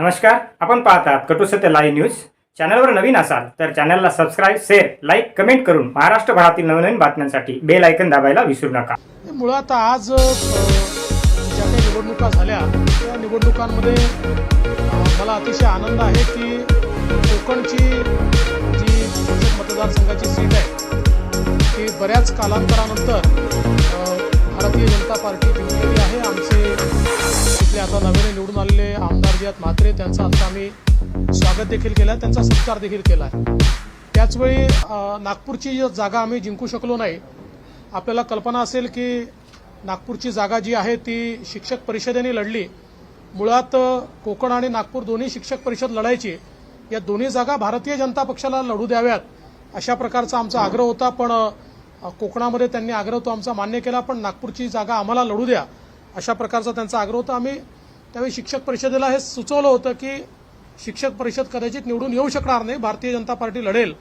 नमस्कार आपण पाहतात कटू सत्य लाईव्ह न्यूज चॅनलवर नवीन असाल तर चॅनलला सबस्क्राईब शेअर लाईक कमेंट करून महाराष्ट्रभरातील नवनवीन बातम्यांसाठी बेल ऐकन दाबायला विसरू नका. मुळात आज ज्या काही निवडणुका झाल्या त्या निवडणुकांमध्ये मला अतिशय आनंद आहे की कोकणची जी मतदारसंघाची सीट आहे ती बऱ्याच कालांतरानंतर भारतीय जनता पार्टी जिंकलेली आहे. आमचे तिथले आता नव्याने निवडून आलेले आमदार जे आहेत म्हात्रे त्यांचं आता आम्ही स्वागत देखील केलं. आहे त्यांचा सत्कार देखील केला. आहे त्याचवेळी नागपूरची जी जागा आम्ही जिंकू शकलो नाही आपल्याला कल्पना असेल की नागपूरची जागा जी आहे ती शिक्षक परिषदेने लढली. मुळात कोकण आणि नागपूर दोन्ही शिक्षक परिषद लढायची. या दोन्ही जागा भारतीय जनता पक्षाला लढू द्याव्यात अशा प्रकारचा आमचा आग्रह होता. पण कोकणामध्ये त्यांनी आग्रह तो आमचा मान्य केला पण नागपूरची जागा आम्हाला लढू द्या अशा प्रकारचा त्यांचा आग्रह होता. आम्ही त्यावेळी शिक्षक परिषदेला हे सुचवलं होतं की शिक्षक परिषद कदाचित निवडून येऊ शकणार नाही भारतीय जनता पार्टी लढेल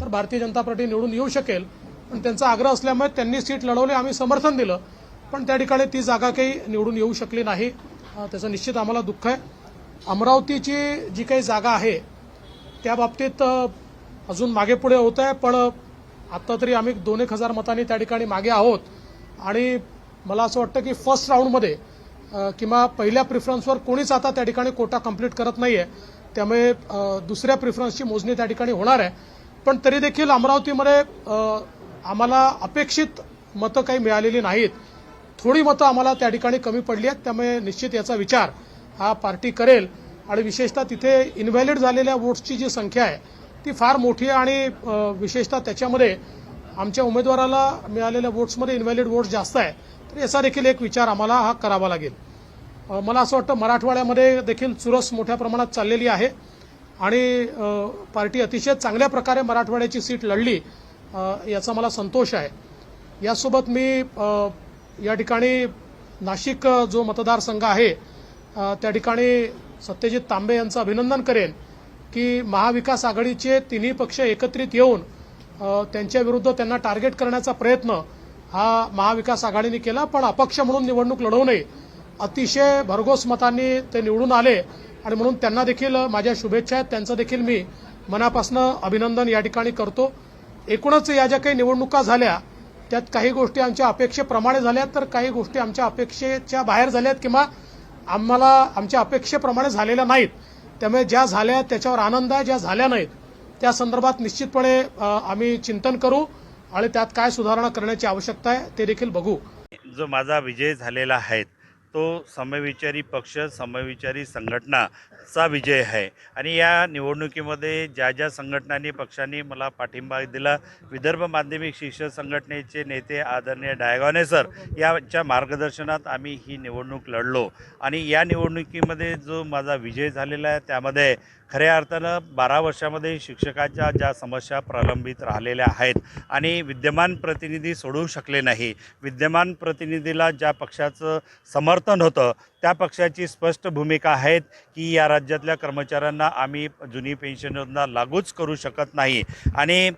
तर भारतीय जनता पार्टी निवडून येऊ शकेल. पण त्यांचा आग्रह असल्यामुळे त्यांनी सीट लढवली आम्ही समर्थन दिलं. पण त्या ठिकाणी ती जागा काही निवडून येऊ शकली नाही. त्याचं निश्चित आम्हाला दुःख आहे. अमरावतीची जी काही जागा आहे त्या बाबतीत अजून मागे पुढे होत आहे पण आत्ता तरी आम्ही दोन एक हजार मतांनी त्या ठिकाणी मागे आहोत. आणि मला असं वाटतं की फर्स्ट राऊंडमध्ये किंवा पहिल्या प्रिफरन्सवर कोणीच आता त्या ठिकाणी कोटा कंप्लीट करत नाहीये. त्यामुळे दुसऱ्या प्रिफरन्सची मोजणी त्या ठिकाणी होणार आहे. पण तरी देखील अमरावतीमध्ये आम्हाला अपेक्षित मतं काही मिळालेली नाहीत. थोडी मतं आम्हाला त्या ठिकाणी कमी पडली आहेत त्यामुळे निश्चित याचा विचार हा पार्टी करेल. आणि विशेषतः तिथे इनव्हॅलिड झालेल्या वोट्सची जी संख्या आहे ती फार मोठी आहे आणि विशेषतः त्याच्यामध्ये आमच्या उमेदवाराला मिळालेल्या वोट्समध्ये इन्व्हॅलिड वोट्स जास्त आहे. तर याचा देखील एक विचार आम्हाला हा करावा लागेल. मला असं वाटतं मराठवाड्यामध्ये देखील चुरस मोठ्या प्रमाणात चाललेली आहे. आणि पार्टी अतिशय चांगल्या प्रकारे मराठवाड्याची सीट लढली याचा मला संतोष आहे. यासोबत मी या ठिकाणी नाशिक जो मतदारसंघ आहे त्या ठिकाणी सत्यजित तांबे यांचं अभिनंदन करेन. की महाविकास आघाडीचे तिन्ही पक्ष एकत्रित येऊन त्यांच्याविरुद्ध त्यांच्या विरुद्ध त्यांना टार्गेट करण्याचा प्रयत्न हा महाविकास आघाडीने केला पण अपक्ष म्हणून निवडणूक लढवू नये. अतिशय भरघोस मतांनी ते निवडून आले आणि म्हणून त्यांना देखील माझ्या शुभेच्छा आहेत. त्यांचं देखील मी मनापासून अभिनंदन या ठिकाणी करतो. एकूणच या ज्या काही निवडणुका झाल्या त्यात काही गोष्टी आमच्या अपेक्षेप्रमाणे झाल्या तर काही गोष्टी आमच्या अपेक्षेच्या बाहेर झाल्यात किंवा आम्हाला आमच्या अपेक्षेप्रमाणे झालेल्या नाहीत. त्यामुळे ज्या झाल्या त्याच्यावर आनंद आहे ज्या झाल्या नाहीत त्या संदर्भात निश्चितपणे आम्ही चिंतन करू आणि त्यात काय सुधारणा करण्याची आवश्यकता आहे ते देखील बघू. जो माझा विजय झालेला आहे तो समविचारी पक्ष समविचारी संघटनाचा विजय आहे. आणि या निवडणुकीमध्ये ज्या ज्या संघटनांनी पक्षांनी मला पाठिंबा दिला विदर्भ माध्यमिक शिक्षक संघटनेचे नेते आदरणीय डायगॉने सर याच्या मार्गदर्शनात आम्ही ही निवडणूक लढलो. आणि या निवडणुकीमध्ये जो माझा विजय झालेला आहे त्यामध्ये खऱ्या अर्थानं बारा वर्षामध्ये शिक्षकाच्या ज्या समस्या प्रलंबित राहिलेल्या आहेत आणि विद्यमान प्रतिनिधी सोडवू शकले नाही. विद्यमान प्रतिनिधीला ज्या पक्षाचं समर्थन ったんた त्या पक्षाची स्पष्ट भूमिका आहेत की या राज्यातल्या कर्मचाऱ्यांना आम्ही जुनी पेन्शन योजना लागूच करू शकत नाही. आणि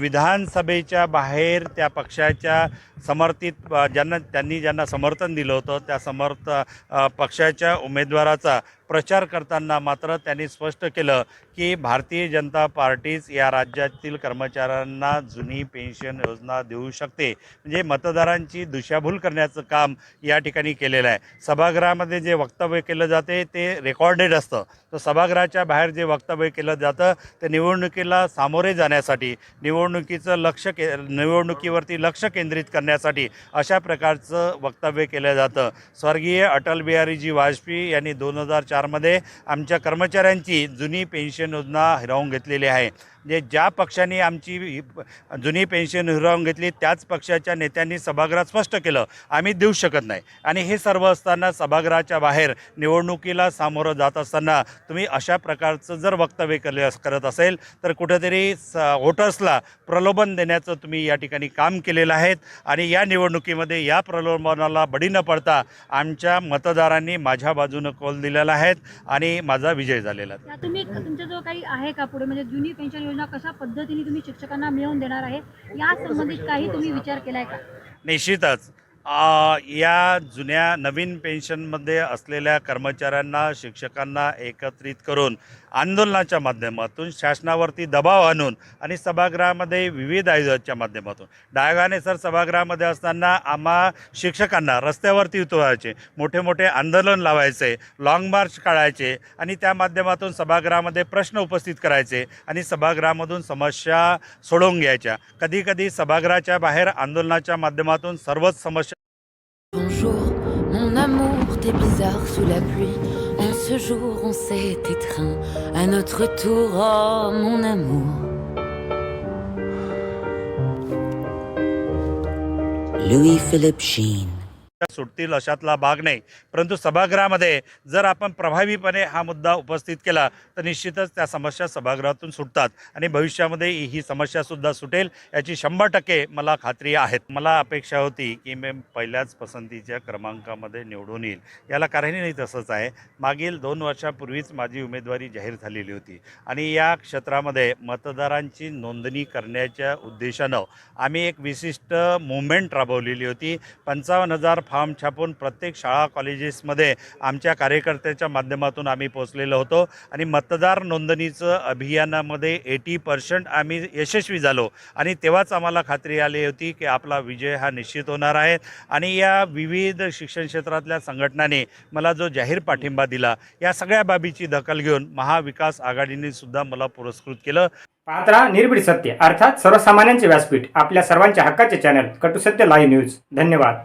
विधानसभेच्या बाहेर त्या पक्षाच्या समर्थित ज्यांना त्यांनी ज्यांना समर्थन दिलं होतं त्या समर्थ पक्षाच्या उमेदवाराचा प्रचार करताना मात्र त्यांनी स्पष्ट केलं की भारतीय जनता पार्टीच या राज्यातील कर्मचाऱ्यांना जुनी पेन्शन योजना देऊ शकते. म्हणजे मतदारांची दिशाभूल करण्याचं काम या ठिकाणी केलेलं आहे. सभागृहामध्ये जे वक्तव्य केलं जाते ते रेकॉर्डेड असतं. तर सभागृहाच्या बाहेर जे वक्तव्य केलं जातं ते निवडणुकीला सामोरे जाण्यासाठी निवडणुकीचं लक्ष के निवडणुकीवरती लक्ष केंद्रित करण्यासाठी अशा प्रकारचं वक्तव्य केलं जातं. स्वर्गीय अटल बिहारीजी वाजपेयी यांनी दोन हजार चारमध्ये आमच्या कर्मचाऱ्यांची जुनी पेन्शन योजना हिरावून घेतलेली आहे. जे ज्या पक्षाने आमची जुनी पेन्शन हिरावून घेतली त्याच पक्षाच्या नेत्यांनी सभागृहात स्पष्ट केलं आम्ही देऊ शकत नाही. आणि हे सर्व असताना सभागृहाच्या बाहेर निवडणुकीला सामोरं जात असताना तुम्ही अशा प्रकारचं जर वक्तव्य केले करत असेल तर कुठेतरी स वोटर्सला प्रलोभन देण्याचं तुम्ही या ठिकाणी काम केलेलं आहेत आणि या निवडणुकीमध्ये या प्रलोभनाला बळी न पडता आमच्या मतदारांनी माझ्या बाजूनं कौल दिलेला आहेत आणि माझा विजय झालेला आहे. तुम्ही तुमचा जो काही आहे का पुढे? म्हणजे जुनी पेन्शन योजना कशा पद्धतीने तुम्ही शिक्षकांना मिळवून देणार आहे? या संबंधित काही तुम्ही विचार केलाय का? निश्चितच. या जुन्या नवीन पेन्शनमध्ये असलेल्या कर्मचाऱ्यांना शिक्षकांना एकत्रित करून आंदोलनाच्या माध्यमातून शासनावरती दबाव आणून आणि सभागृहामध्ये विविध आयोजनाच्या माध्यमातून. डायगाने सर सभागृहामध्ये असताना आम्हा शिक्षकांना रस्त्यावरती उतरवायचे मोठे मोठे आंदोलन लावायचे लाँग मार्च काढायचे आणि त्या माध्यमातून सभागृहामध्ये प्रश्न उपस्थित करायचे आणि सभागृहामधून समस्या सोडवून घ्यायच्या. कधीकधी सभागृहाच्या बाहेर आंदोलनाच्या माध्यमातून सर्वच समस्या mon amour, t'es bizarre sous la pluie. En ce jour, on s'est étreint à notre tour, oh mon amour. Louis Philippe Sheen. सुटतील अशातला भाग नाही. परंतु सभागृहामध्ये जर आपण प्रभावीपणे हा मुद्दा उपस्थित केला तर निश्चितच त्या समस्या सभागृहातून सुटतात आणि भविष्यामध्ये ही समस्यासुद्धा सुटेल. याची शंभर टक्के मला खात्री आहेत. मला अपेक्षा होती की मी पहिल्याच पसंतीच्या क्रमांकामध्ये निवडून येईल. याला कारणही तसंच आहे. मागील दोन वर्षापूर्वीच माझी उमेदवारी जाहीर झालेली होती आणि या क्षेत्रामध्ये मतदारांची नोंदणी करण्याच्या उद्देशानं आम्ही एक विशिष्ट मुवमेंट राबवलेली होती. पंचावन्न हजार फॉर्म छापून प्रत्येक शाळा कॉलेजेसमध्ये आमच्या कार्यकर्त्याच्या माध्यमातून आम्ही पोचलेलो होतो. आणि मतदार नोंदणीचं अभियानामध्ये एटी पर्सेंट आम्ही यशस्वी झालो. आणि तेव्हाच आम्हाला खात्री आली होती की आपला विजय हा निश्चित होणार आहे. आणि या विविध शिक्षण क्षेत्रातल्या संघटनांनी मला जो जाहीर पाठिंबा दिला या सगळ्या बाबीची दखल घेऊन महाविकास आघाडीने सुद्धा मला पुरस्कृत केलं. पाहत राहा निर्भीड सत्य अर्थात सर्वसामान्यांचे व्यासपीठ आपल्या सर्वांच्या हक्काचे चॅनल कटुसत्य लाईव्ह न्यूज धन्यवाद.